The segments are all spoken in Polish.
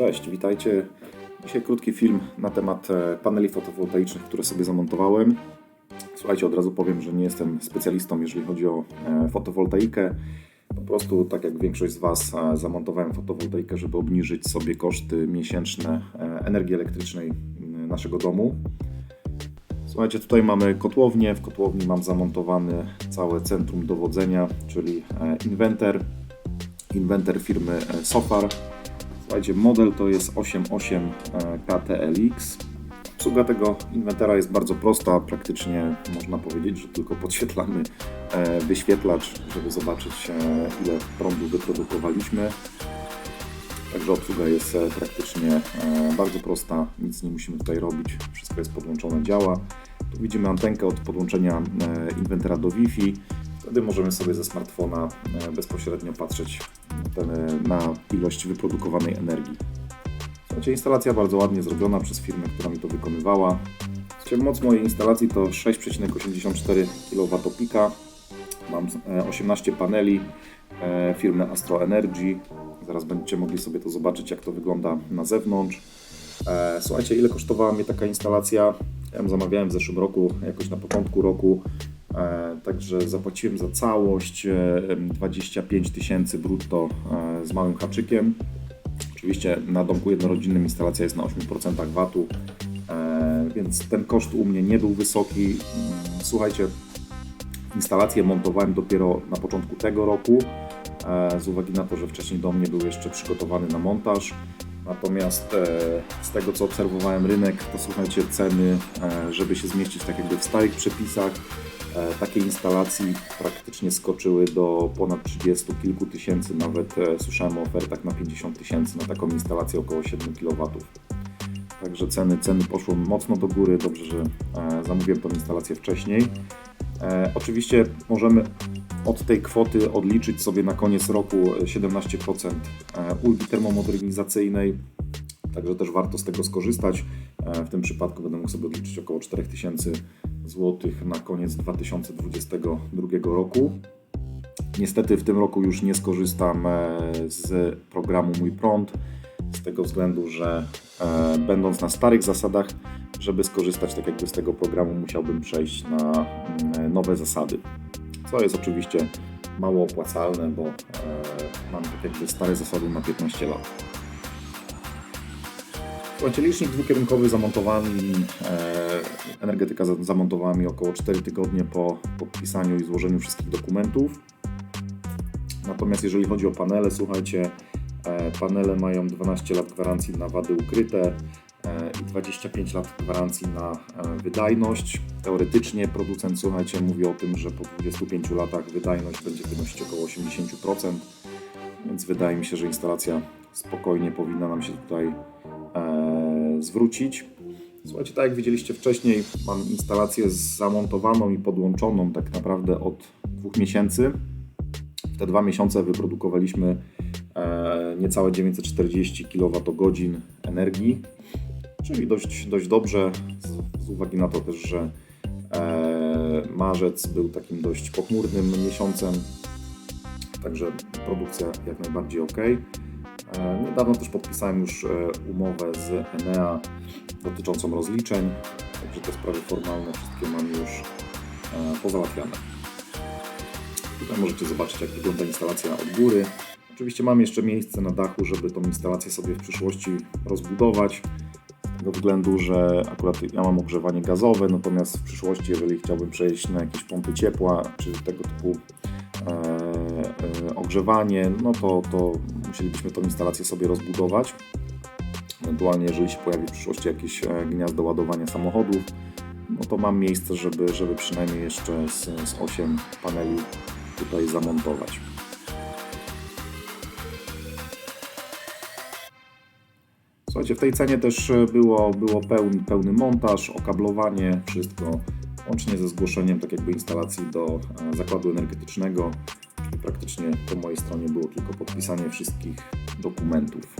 Cześć, witajcie. Dzisiaj krótki film na temat e, paneli fotowoltaicznych, które sobie zamontowałem. Słuchajcie, od razu powiem, że nie jestem specjalistą, jeżeli chodzi o e, fotowoltaikę. Po prostu, tak jak większość z Was, e, zamontowałem fotowoltaikę, żeby obniżyć sobie koszty miesięczne energii elektrycznej naszego domu. Słuchajcie, tutaj mamy kotłownię. W kotłowni mam zamontowany całe centrum dowodzenia, czyli inwenter. Inwenter firmy Sofar. Słuchajcie, model to jest 88 e, KTLX. Obsługa tego inwentara jest bardzo prosta. Praktycznie można powiedzieć, że tylko podświetlamy e, wyświetlacz, żeby zobaczyć e, ile prądu wyprodukowaliśmy. Także obsługa jest praktycznie bardzo prosta, nic nie musimy tutaj robić, wszystko jest podłączone, działa. Tu widzimy antenkę od podłączenia inwentara do Wi-Fi. Wtedy możemy sobie ze smartfona e, bezpośrednio patrzeć ten, e, na ilość wyprodukowanej energii. Słuchajcie, instalacja bardzo ładnie zrobiona przez firmę, która mi to wykonywała. Słuchajcie, moc mojej instalacji to 6,84 kWp. Mam e, 18 paneli e, firmy Astro Energy. Zaraz będziecie mogli sobie to zobaczyć, jak to wygląda na zewnątrz. Słuchajcie, ile kosztowała mnie taka instalacja? Ja ją zamawiałem w zeszłym roku, jakoś na początku roku. E, Także zapłaciłem za całość e, 25 tysięcy brutto e, z małym haczykiem. Oczywiście na domku jednorodzinnym instalacja jest na 8% VAT-u, e, więc ten koszt u mnie nie był wysoki. Słuchajcie, instalację montowałem dopiero na początku tego roku, e, z uwagi na to, że wcześniej dom nie był jeszcze przygotowany na montaż. Natomiast e, z tego co obserwowałem rynek, to słuchajcie, ceny, e, żeby się zmieścić tak jakby w starych przepisach, e, takiej instalacji praktycznie skoczyły do ponad 30 kilku tysięcy, nawet e, słyszałem o ofertach na 50 tysięcy na taką instalację około 7 kW. Także ceny, ceny poszły mocno do góry, dobrze, że e, zamówiłem tą instalację wcześniej. Oczywiście możemy od tej kwoty odliczyć sobie na koniec roku 17% e, ulgi termomodernizacyjnej, także też warto z tego skorzystać. W tym przypadku będę mógł sobie odliczyć około 4000 zł na koniec 2022 roku. Niestety w tym roku już nie skorzystam e, z programu Mój Prąd, z tego względu, że e, będąc na starych zasadach, żeby skorzystać tak jakby z tego programu, musiałbym przejść na mm, nowe zasady. Co jest oczywiście mało opłacalne, bo e, mam tak jakby stare zasady na 15 lat. Słuchajcie, licznik dwukierunkowy zamontowany, e, energetyka za- zamontowała mi około 4 tygodnie po podpisaniu i złożeniu wszystkich dokumentów. Natomiast jeżeli chodzi o panele, słuchajcie, e, panele mają 12 lat gwarancji na wady ukryte e, i 25 lat gwarancji na e, wydajność. Teoretycznie producent, słuchajcie, mówi o tym, że po 25 latach wydajność będzie wynosić około 80%, więc wydaje mi się, że instalacja spokojnie powinna nam się tutaj zwrócić. Słuchajcie, tak jak widzieliście wcześniej, mam instalację zamontowaną i podłączoną tak naprawdę od dwóch miesięcy. W te dwa miesiące wyprodukowaliśmy e, niecałe 940 kWh energii, czyli dość, dość dobrze, z, z uwagi na to też, że e, marzec był takim dość pochmurnym miesiącem, także produkcja jak najbardziej ok. E, Niedawno też podpisałem już e, umowę z Enea dotyczącą rozliczeń, także te sprawy formalne wszystkie mam już e, pozałatwiane. Tutaj możecie zobaczyć, jak wygląda instalacja od góry. Oczywiście mam jeszcze miejsce na dachu, żeby tą instalację sobie w przyszłości rozbudować. Z tego względu, że akurat ja mam ogrzewanie gazowe, natomiast w przyszłości, jeżeli chciałbym przejść na jakieś pompy ciepła czy tego typu ogrzewanie, no to, to musielibyśmy tą instalację sobie rozbudować. Ewentualnie, jeżeli się pojawi w przyszłości jakieś e, gniazdo ładowania samochodów, no to mam miejsce, żeby, żeby przynajmniej jeszcze z, z 8 paneli tutaj zamontować. Słuchajcie, w tej cenie też e, było, było pełny, pełny montaż, okablowanie, wszystko łącznie ze zgłoszeniem tak jakby instalacji do e, zakładu energetycznego. Czyli praktycznie po mojej stronie było tylko podpisanie wszystkich dokumentów.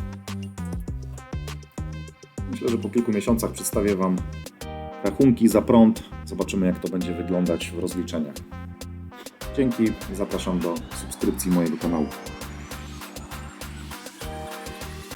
Myślę, że po kilku miesiącach przedstawię Wam rachunki za prąd. Zobaczymy, jak to będzie wyglądać w rozliczeniach. Dzięki i zapraszam do subskrypcji mojego kanału.